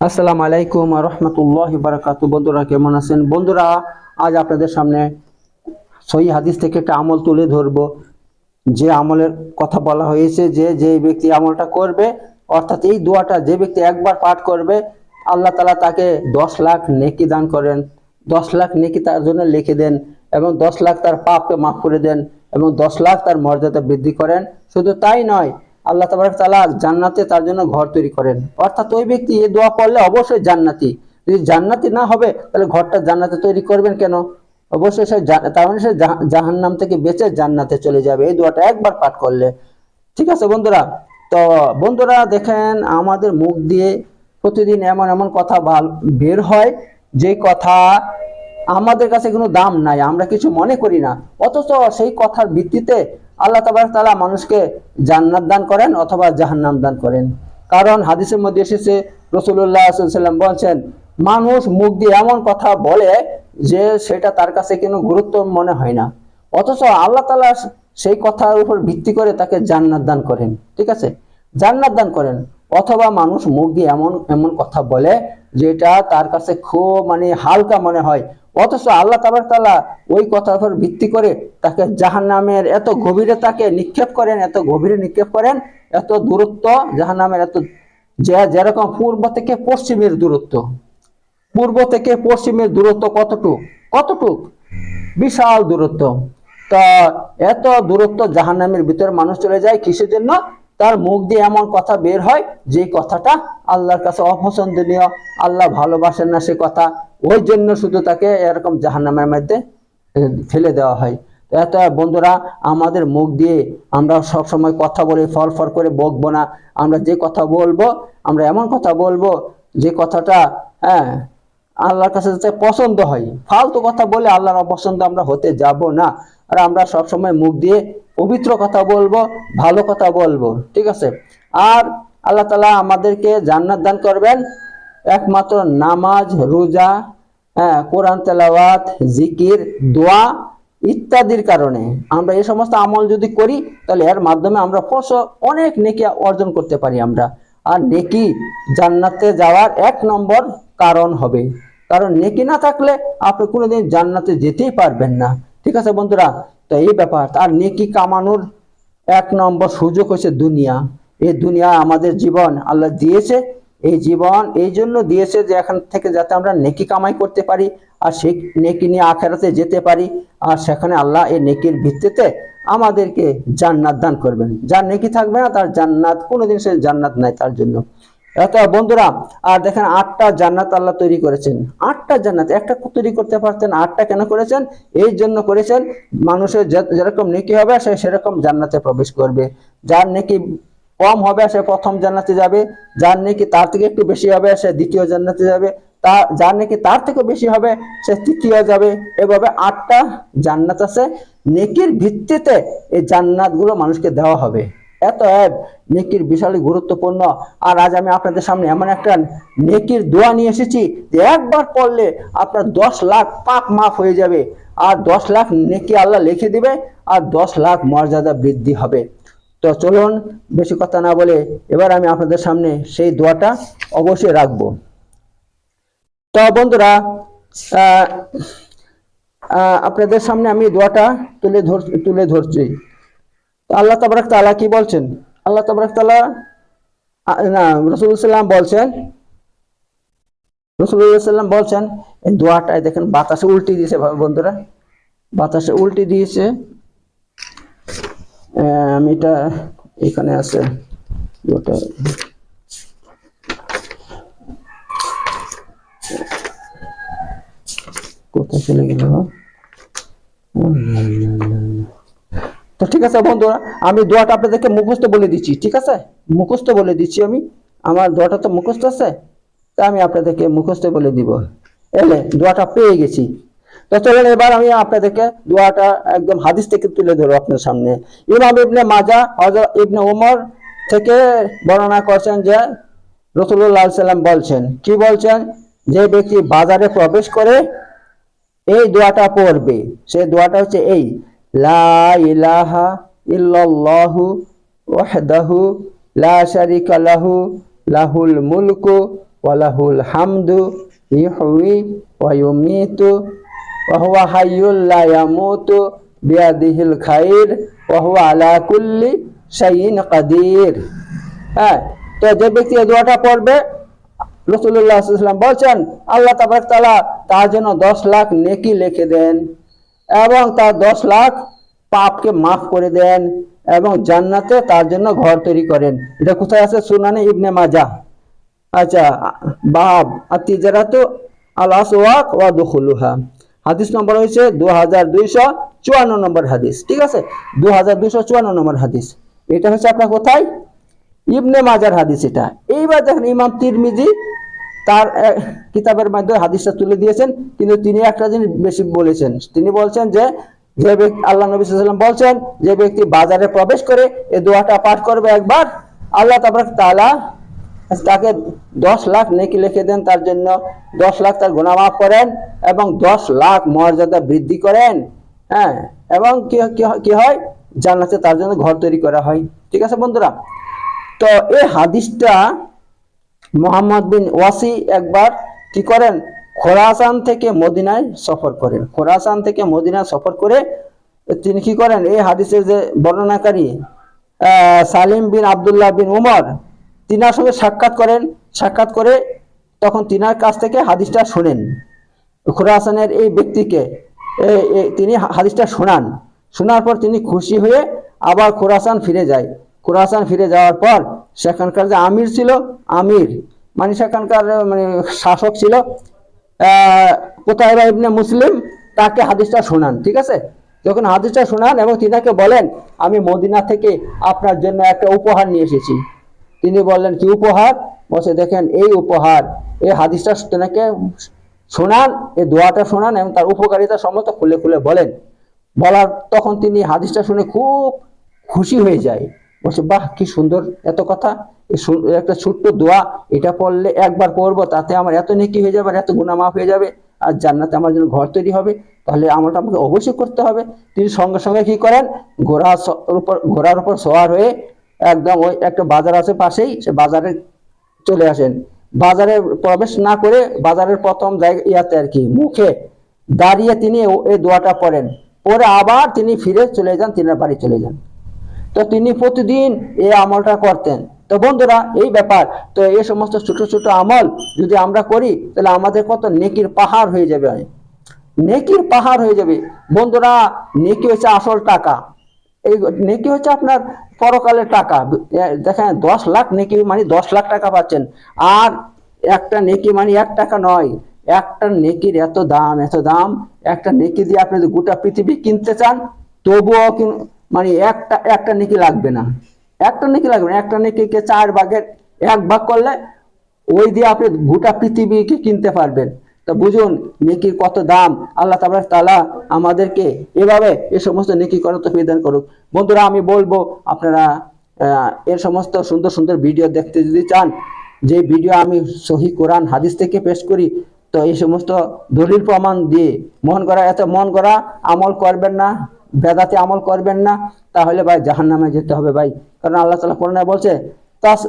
আসসালামু আলাইকুম রহমতুল্লাহ বারাকাতু বন্ধুরা, কেমন আছেন? বন্ধুরা, আজ আপনাদের সামনে সহি হাদিস থেকে একটা আমল তুলে ধরবো। যে আমলের কথা বলা হয়েছে, যে যে ব্যক্তি আমলটা করবে, অর্থাৎ এই দোয়াটা যে ব্যক্তি একবার পাঠ করবে, আল্লাহ তালা তাকে দশ লাখ নেকি দান করেন। দশ লাখ নেকি তার জন্য লিখে দেন এবং দশ লাখ তার পাপকে মাফ করে দেন এবং দশ লাখ তার মর্যাদা বৃদ্ধি করেন। শুধু তাই নয় আল্লাহ তাবারক তাআলা জান্নাতে তার জন্য ঘর তৈরি করেন। অর্থাৎ ওই ব্যক্তি এই দোয়া পড়লে অবশ্যই জান্নাতি। যদি জান্নাতি না হবে, তাহলে ঘরটা জান্নাতে তৈরি করবেন কেন? অবশ্যই সে তার মানে সে জাহ- জাহান্নাম থেকে বেঁচে জান্নাতে চলে যাবে। এই দোয়াটা একবার পাঠ করলে। ঠিক আছে বন্ধুরা? তো বন্ধুরা দেখেন, আমাদের মুখ দিয়ে প্রতিদিন এমন এমন কথা বের হয় যে কথা আমাদের কাছে কোনো দাম নাই, আমরা কিছু মনে করি না। অথচ সেই কথার ভিত্তিতে আল্লাহ তাবারক তাআলা মানুষকে জান্নাত দান করেন অথবা জাহান্নাম দান করেন। কারণ হাদিসের মধ্যে এসেছে রসুল্লাহ সাল্লাম বলছেন, মানুষ মুখ দিয়ে এমন কথা বলে যে সেটা তার কাছে কোনো গুরুত্ব মনে হয় না। অথচ আল্লাহ তালা সেই কথার উপর ভিত্তি করে তাকে জান্নাত দান করেন। ঠিক আছে? জান্নাত দান করেন। অথবা মানুষ মুখ দিয়ে এমন এমন কথা বলে যেটা তার কাছে খুব মানে হালকা মনে হয়। অথচ আল্লাহ তাবার তালা ওই কথার ভিত্তি করে তাকে জাহান্নামের এত গভীরে তাকে নিক্ষেপ করেন, এত গভীরে নিক্ষেপ করেন, এত দূরত্ব, জাহান্নামের এত যে যেরকম পূর্ব থেকে পশ্চিমের দূরত্ব। পূর্ব থেকে পশ্চিমের দূরত্ব কতটুক? কতটুক? বিশাল দূরত্ব। তা এত দূরত্ব জাহান্নামের ভিতরে মানুষ চলে যায় কিসের জন্য? তার মুখ দিয়ে এমন কথা বের হয় যে কথাটা আল্লাহর কাছে অপছন্দনীয়। আল্লাহ ভালোবাসেন না সে কথা। ওই জন্য শুধু তাকে এরকম জাহান্নামের মধ্যে ফেলে দেওয়া হয়। এত, বন্ধুরা, আমাদের মুখ দিয়ে আমরা সব সময় কথা বলে, ফল ফল করে বকবো না। আমরা যে কথা বলব, আমরা এমন কথা বলব, যে কথাটা হ্যাঁ আল্লাহর কাছে যাতে পছন্দ হয়। ফালতু কথা বলে আল্লাহর অপছন্দ আমরা হতে যাব না। আর আমরা সব সময় মুখ দিয়ে পবিত্র কথা বলব, ভালো কথা বলব, ঠিক আছে? আর আল্লাহ তালা আমাদেরকে জান্নাত দান করবেন। একমাত্র নামাজ, রোজা হ্যাঁ কোরআন, তেলাওয়াত, জিকির, দোয়া ইত্যাদির কারণে আমরা এই সমস্ত আমল যদি করি, তাহলে এর মাধ্যমে আমরা ফস- অনেক নেকি অর্জন করতে পারি আমরা। আর নেকি জান্নাতে যাওয়ার এক নম্বর কারণ হবে। কারণ নেকি না থাকলে আপনি কোনোদিন জান্নাতে যেতেই পারবেন না। ঠিক আছে বন্ধুরা? তো এই ব্যাপার। আর নেকি কামানোর এক নম্বর সুযোগ হচ্ছে দুনিয়া। এই দুনিয়া আমাদের জীবন আল্লাহ দিয়েছে। এই জীবন, এই জন্য দিয়েছে যে এখান থেকে যাতে আমরা নেকি কামাই করতে পারি, আর সেই নেকি নিয়ে আখেরাতে যেতে পারি, আর সেখানে আল্লাহ এই নেকির ভিত্তিতে আমাদেরকে জান্নাত দান করবেন। যার নেকি থাকবে না, তার জান্নাত, কোনোদিন সে জান্নাত নাই তার জন্য। বন্ধুরা, আর দেখেন আটটা জান্নাত আল্লাহ তৈরি করেছেন। আটটা জান্নাত, একটা তৈরি করতে পারতেন, আটটা কেন করেছেন? এই জন্য করেছেন, মানুষের যেরকম নেকি হবে, সে সেরকম জান্নাতে প্রবেশ করবে। যার নেকি কম হবে, সে প্রথম জান্নাতে যাবে। যার নাকি তার থেকে একটু বেশি হবে, সে দ্বিতীয় জান্নাতে যাবে। তার যার নাকি তার থেকে বেশি হবে, সে তৃতীয় যাবে। এভাবে আটটা জান্নাত আছে। নেকির ভিত্তিতে এই জান্নাতগুলো মানুষকে দেওয়া হবে। এত এক নেকির বিশালই গুরুত্বপূর্ণ। আর আজ আমি আপনাদের সামনে এমন একটা নেকির দোয়া নিয়ে এসেছি যে একবার পড়লে আপনার দশ লাখ পাপ মাফ হয়ে যাবে। আর দশ লাখ নেকি আল্লাহ লিখে দিবে, আর দশ লাখ মর্যাদা বৃদ্ধি হবে। তো চলুন বেশি কথা না বলে এবার আমি আপনাদের সামনে সেই দোয়াটা অবশ্যই রাখব। তো বন্ধুরা আপনাদের সামনে আমি দোয়াটা তুলে ধর তুলে ধরছি। আল্লাহ তাবারাক তাআলা কি বলছেন? আল্লাহ তাবারাক আহ, না সাল্লাম বলছেন রসুল্লাহ সাল্লাম বলছেন এই দোয়াটায় দেখেন বাতাসে উল্টে দিয়েছে বন্ধুরা। বাতাসে উল্টে দিয়েছে আমি এটা এখানে আছে। ওটা কোথায় চলে গেল? তো ঠিক আছে বন্ধুরা, আমি দোয়াটা আপনাদেরকে মুখস্থ বলে দিচ্ছি, ঠিক আছে? মুখস্থ বলে দিচ্ছি আমি। আমার দোয়াটা তো মুখস্থ আছে, তা আমি আপনাদেরকে মুখস্থ বলে দিব। এলে দোয়াটা পেয়ে গেছি। তো চলেন এবার আমি আপনাদেরকে দোয়াটা একদম হাদিস থেকে তুলে ধরো আপনার সামনে। ইমাম ইবনে মাজা ইবনে ওমর থেকে বর্ণনা করছেন যে রসুল্লাহ সাল্লাম বলছেন, কি বলছেন? যে ব্যক্তি বাজারে প্রবেশ করে এই দোয়াটা পড়বে সেই দোয়াটা হচ্ছে এই, লা লা লাহু, লাহুল মুলকু ওয়ালাহুল হামদু ইহুই ওয়া ওয়া হুয়া হাইয়ুল লা ইয়ামুতু বিয়াদিহিল খাইর ওয়া হুয়া আলা কুল্লি শাইইন কাদির হ্যাঁ তো যে ব্যক্তি এই দোয়াটা পড়বে রসুল্লাহ সাল্লাম বলছেন, আল্লাহ তাবারক তাআলা তার জন্য দশ লাখ নেকি লিখে দেন এবং তার দশ লাখ পাপকে মাফ করে দেন এবং জান্নাতে তার জন্য ঘর তৈরি করেন। এটা কোথায় আছে? সুনানে ইবনে মাজা আচ্ছা বাব, আতিজারাতু আল আসওয়াক ওয়া দুখুলুহা। হাদিস নম্বর হয়েছে দু হাজার দুইশো চুয়ান্ন নম্বর হাদিস, ঠিক আছে? দু হাজার দুইশো চুয়ান্ন নম্বর হাদিস। এটা হচ্ছে আপনার কোথায়? ইবনে মাজার হাদিস এটা। এইবার দেখেন ইমাম তিরমিজি তার কিতাবের মাধ্যমে হাদিসটা তুলে দিয়েছেন, কিন্তু তিনি একটা জিনিস বেশি বলেছেন। তিনি বলছেন যে যে ব্যক্তি, আল্লাহ নবী সাল্লাম বলছেন, যে ব্যক্তি বাজারে প্রবেশ করে এই দোয়াটা পাঠ করবে একবার, আল্লাহ তাবারক তাআলা তাকে দশ লাখ নেকি লিখে দেন, তার জন্য দশ লাখ তার গুণামাফ করেন এবং দশ লাখ মর্যাদা বৃদ্ধি করেন। হ্যাঁ এবং কি হয়- জান্নাতে তার জন্য ঘর তৈরি করা হয়। ঠিক আছে বন্ধুরা? তো এই হাদিসটা মোহাম্মদ বিন ওয়াসি একবার কি করেন? খোরাসান থেকে মদিনায় সফর করেন। খোরাসান থেকে মদিনায় সফর করে তিনি কি করেন? এই হাদিসের যে বর্ণনাকারী সালিম বিন আবদুল্লাহ বিন উমর তিনার সঙ্গে সাক্ষাৎ করেন, সাক্ষাৎ করে তখন তিনার কাছ থেকে হাদিসটা শোনেন। খোরাসানের এই ব্যক্তিকে তিনি হাদিসটা শোনান। শোনার পর তিনি খুশি হয়ে আবার খোরাসান ফিরে যায়। খোরাসান ফিরে যাওয়ার পর সেখানকার যে আমির ছিল, আমির মানে সেখানকার মানে শাসক ছিল কোথায় ইবনে মুসলিম, তাকে হাদিসটা শোনান, ঠিক আছে? যখন হাদিসটা শোনান এবং তিনাকে বলেন, আমি মদিনা থেকে আপনার জন্য একটা উপহার নিয়ে এসেছি। তিনি বললেন, কি উপহার? বলছে, দেখেন, এই উপহার, এই হাদিসটা তেনাকে শোনান, এই দোয়াটা শোনান এবং তার উপকারিতা সমস্ত খুলে খুলে বলেন। বলার তখন তিনি হাদিসটা শুনে খুব খুশি হয়ে যায়। বলছে, বাহ, কি সুন্দর এত কথা একটা ছোট্ট দোয়া, এটা পড়লে একবার পড়ব, তাতে আমার এত নেকি হয়ে যাবে আর এত গুণা মাফ হয়ে যাবে, আর জান্নাতে আমার জন্য ঘর তৈরি হবে, তাহলে আমলটা আমাকে অবশ্যই করতে হবে। তিনি সঙ্গে সঙ্গে কি করেন, ঘোড়া উপর, ঘোড়ার উপর সওয়ার হয়ে একদম ওই একটা বাজার আছে পাশেই, সে বাজারে চলে আসেন। বাজারে প্রবেশ না করে বাজারের প্রথম ইয়াতে আর কি, মুখে দাঁড়িয়ে তিনি এই দোয়াটা পড়েন। পরে আবার তিনি ফিরে চলে যান, তিনার বাড়ি চলে যান। তো তিনি প্রতিদিন এই আমলটা করতেন। তো বন্ধুরা, এই ব্যাপার। তো এই সমস্ত ছোট ছোট আমল যদি আমরা করি, তাহলে আমাদের কত নেকির পাহাড় হয়ে যাবে। নেকির পাহাড় হয়ে যাবে। বন্ধুরা, নেকি হচ্ছে আসল টাকা। এই নেকি হচ্ছে আপনার পরকালের টাকা। দেখেন, দশ লাখ নেকি মানে দশ লাখ টাকা পাচ্ছেন। আর একটা নেকি মানে এক টাকা নয়। একটা নেকির এত দাম এত দাম। একটা নেকি দিয়ে আপনি যদি গোটা পৃথিবী কিনতে চান, তবুও মানে একটা একটা নেকি লাগবে না। একটা নেকি লাগবে না। একটা নেকিকে চার ভাগের এক ভাগ করলে ওই দিয়ে আপনি গোটা পৃথিবীকে কিনতে পারবেন। তো বুঝুন, নেকির কত দাম। আল্লাহ তাবার তালা আমাদেরকে এভাবে এ সমস্ত নেকি করার তো বিধান করুক। বন্ধুরা, আমি বলব, আপনারা এর সমস্ত সুন্দর সুন্দর ভিডিও দেখতে যদি চান, যে ভিডিও আমি সহি কোরআন, হাদিস থেকে পেশ করি, তো এই সমস্ত দলিল প্রমাণ দিয়ে মন করা এত মন করা আমল করবেন না, বেদাতে আমল করবেন না, তাহলে ভাই জাহান্নামে যেতে হবে ভাই। কারণ আল্লাহ তালা কোরআনে বলছে তাস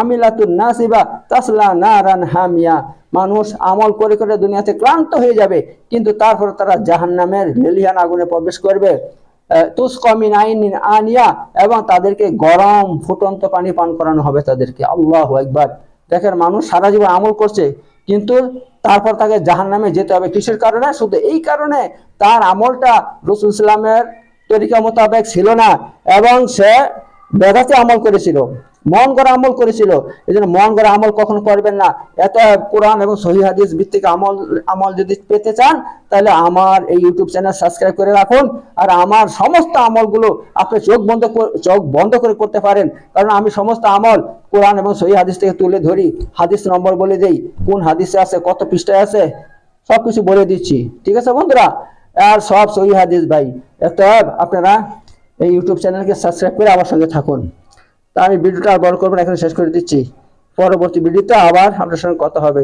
আমিলাতুন নাসিবা তাসলা নারান হামিয়া। মানুষ আমল করে করে দুনিয়াতে ক্লান্ত হয়ে যাবে, কিন্তু তারপর তারা জাহান্নামের লেলিহান আগুনে প্রবেশ করবে। তুসকমিন আইন আনিয়া এবং তাদেরকে গরম ফুটন্ত পানি পান করানো হবে তাদেরকে। আল্লাহ একবার দেখেন, মানুষ সারা জীবন আমল করছে, কিন্তু তারপর তাকে জাহান্নামে যেতে হবে। কিসের কারণে? শুধু এই কারণে তার আমলটা রসুল ইসলামের তরিকা মোতাবেক ছিল না, এবং সে বেদাতে আমল করেছিল। মন করা আমল করেছিল। এই জন্য মন করা আমল কখনো করবেন না। এত কোরআন এবং সহি হাদিস ভিত্তিক আমল আমল যদি পেতে চান, তাহলে আমার এই ইউটিউব চ্যানেল সাবস্ক্রাইব করে রাখুন। আর আমার সমস্ত আমলগুলো আপনি চোখ বন্ধ চোখ বন্ধ করে করতে পারেন। কারণ আমি সমস্ত আমল কোরআন এবং সহি হাদিস থেকে তুলে ধরি। হাদিস নম্বর বলে দেই। কোন হাদিসে আছে, কত পৃষ্ঠায় আছে? সব কিছু বলে দিচ্ছি। ঠিক আছে বন্ধুরা? আর সব সহি হাদিস ভাই। এত আপনারা এই ইউটিউব চ্যানেলকে সাবস্ক্রাইব করে আমার সঙ্গে থাকুন। তা আমি ভিডিওটা আর বড় করব এখানে শেষ করে দিচ্ছি। পরবর্তী ভিডিওতে আবার আপনার সঙ্গে কথা হবে।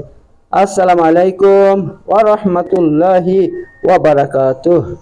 আসসালামু আলাইকুম ওয়া রাহমাতুল্লাহি ওয়া বারাকাতুহু।